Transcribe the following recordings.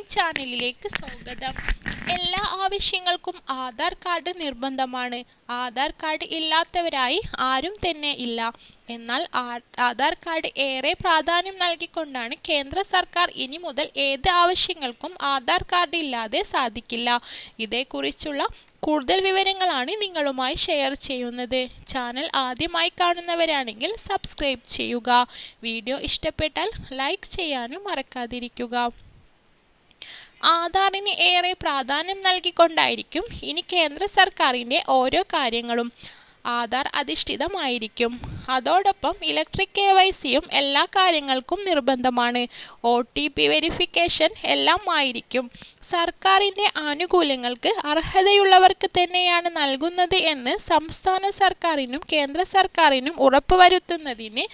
ചാനലിലേക്ക് സ്വാഗതം. എല്ലാ ആവശ്യങ്ങൾക്കും ആധാർ കാർഡ് നിർബന്ധമാണ്. ആധാർ കാർഡ് ഇല്ലാത്തവരായി ആരും തന്നെ ഇല്ല. എന്നാൽ ആധാർ കാർഡ് ഏറെ പ്രാധാന്യം നൽകിക്കൊണ്ടാണ് കേന്ദ്ര സർക്കാർ ഇനി മുതൽ ഏത് ആവശ്യങ്ങൾക്കും ആധാർ കാർഡ് ഇല്ലാതെ സാധിക്കില്ല. ഇതേക്കുറിച്ചുള്ള കൂടുതൽ വിവരങ്ങളാണ് നിങ്ങളുമായി ഷെയർ ചെയ്യുന്നത്. ചാനൽ ആദ്യമായി കാണുന്നവരാണെങ്കിൽ സബ്സ്ക്രൈബ് ചെയ്യുക. വീഡിയോ ഇഷ്ടപ്പെട്ടാൽ ലൈക്ക് ചെയ്യാനും മറക്കാതിരിക്കുക. ആധാറിന് ഏറെ പ്രാധാന്യം നൽകിക്കൊണ്ടായിരിക്കും ഇനി കേന്ദ്ര സർക്കാരിന്റെ ഓരോ കാര്യങ്ങളും ആധാർ അധിഷ്ഠിതമായിരിക്കും. അതോടൊപ്പം ഇലക്ട്രിക് കെ വൈ സിയും എല്ലാ കാര്യങ്ങൾക്കും നിർബന്ധമാണ്. ഒ ടി പി വെരിഫിക്കേഷൻ എല്ലാം ആയിരിക്കും. സർക്കാരിന്റെ ആനുകൂല്യങ്ങൾക്ക് അർഹതയുള്ളവർക്ക് തന്നെയാണ് നൽകുന്നത് എന്ന് സംസ്ഥാന സർക്കാരിനും കേന്ദ്ര സർക്കാരിനും ഉറപ്പുവരുത്തുന്നതിന്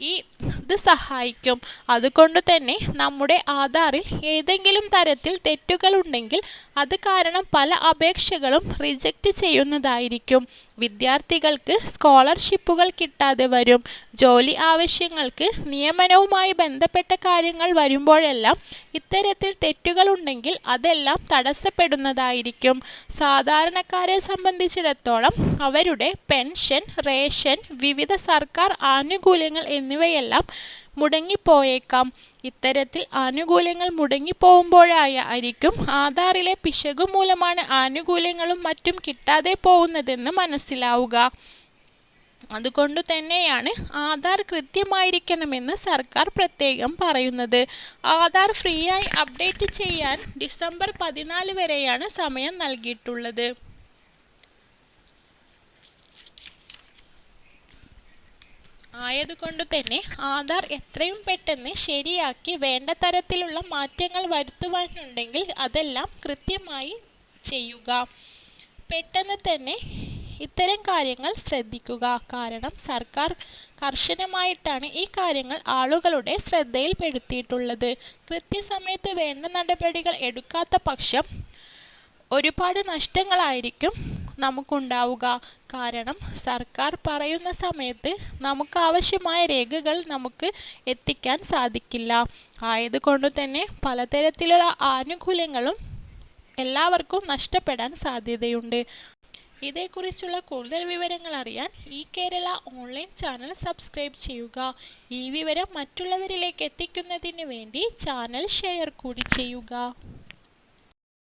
ഈ ഇത് സഹായിക്കും. അതുകൊണ്ട് തന്നെ നമ്മുടെ ആധാറിൽ ഏതെങ്കിലും തരത്തിൽ തെറ്റുകളുണ്ടെങ്കിൽ അത് കാരണം പല അപേക്ഷകളും റിജക്റ്റ് ചെയ്യുന്നതായിരിക്കും. വിദ്യാർത്ഥികൾക്ക് സ്കോളർഷിപ്പുകൾ കിട്ടാതെ വരും. ജോലി ആവശ്യങ്ങൾക്ക് നിയമനവുമായി ബന്ധപ്പെട്ട കാര്യങ്ങൾ വരുമ്പോഴെല്ലാം ഇത്തരത്തിൽ തെറ്റുകളുണ്ടെങ്കിൽ അതെല്ലാം തടസ്സപ്പെടുന്നതായിരിക്കും. സാധാരണക്കാരെ സംബന്ധിച്ചിടത്തോളം അവരുടെ പെൻഷൻ റേഷൻ വിവിധ സർക്കാർ ആനുകൂല്യങ്ങൾ എന്നിവയെല്ലാം മുടങ്ങിപ്പോയേക്കാം. ഇത്തരത്തിൽ ആനുകൂല്യങ്ങൾ മുടങ്ങിപ്പോകുമ്പോഴായ ആയിരിക്കും ആധാറിലെ പിശകു മൂലമാണ് ആനുകൂല്യങ്ങളും മറ്റും കിട്ടാതെ പോകുന്നതെന്ന് മനസ്സിലാവുക. അതുകൊണ്ട് തന്നെയാണ് ആധാർ കൃത്യമായിരിക്കണമെന്ന് സർക്കാർ പ്രത്യേകം പറയുന്നത്. ആധാർ ഫ്രീ ആയി അപ്ഡേറ്റ് ചെയ്യാൻ ഡിസംബർ പതിനാല് വരെയാണ് സമയം നൽകിയിട്ടുള്ളത്. ആയതുകൊണ്ട് തന്നെ ആധാർ എത്രയും പെട്ടെന്ന് ശരിയാക്കി വേണ്ട തരത്തിലുള്ള മാറ്റങ്ങൾ വരുത്തുവാനുണ്ടെങ്കിൽ അതെല്ലാം കൃത്യമായി ചെയ്യുക. പെട്ടെന്ന് തന്നെ ഇത്തരം കാര്യങ്ങൾ ശ്രദ്ധിക്കുക. കാരണം സർക്കാർ കർശനമായിട്ടാണ് ഈ കാര്യങ്ങൾ ആളുകളുടെ ശ്രദ്ധയിൽപ്പെടുത്തിയിട്ടുള്ളത്. കൃത്യസമയത്ത് വേണ്ട നടപടികൾ എടുക്കാത്ത പക്ഷം ഒരുപാട് നഷ്ടങ്ങളായിരിക്കും നമുക്കുണ്ടാവുക. കാരണം സർക്കാർ പറയുന്ന സമയത്ത് നമുക്ക് ആവശ്യമായ രേഖകൾ നമുക്ക് എത്തിക്കാൻ സാധിക്കില്ല. ആയതുകൊണ്ട് തന്നെ പലതരത്തിലുള്ള ആനുകൂല്യങ്ങളും എല്ലാവർക്കും നഷ്ടപ്പെടാൻ സാധ്യതയുണ്ട്. ഇതേക്കുറിച്ചുള്ള കൂടുതൽ വിവരങ്ങൾ അറിയാൻ ഈ കേരള ഓൺലൈൻ ചാനൽ സബ്സ്ക്രൈബ് ചെയ്യുക. ഈ വിവരം മറ്റുള്ളവരിലേക്ക് എത്തിക്കുന്നതിന് വേണ്ടി ചാനൽ ഷെയർ കൂടി ചെയ്യുക.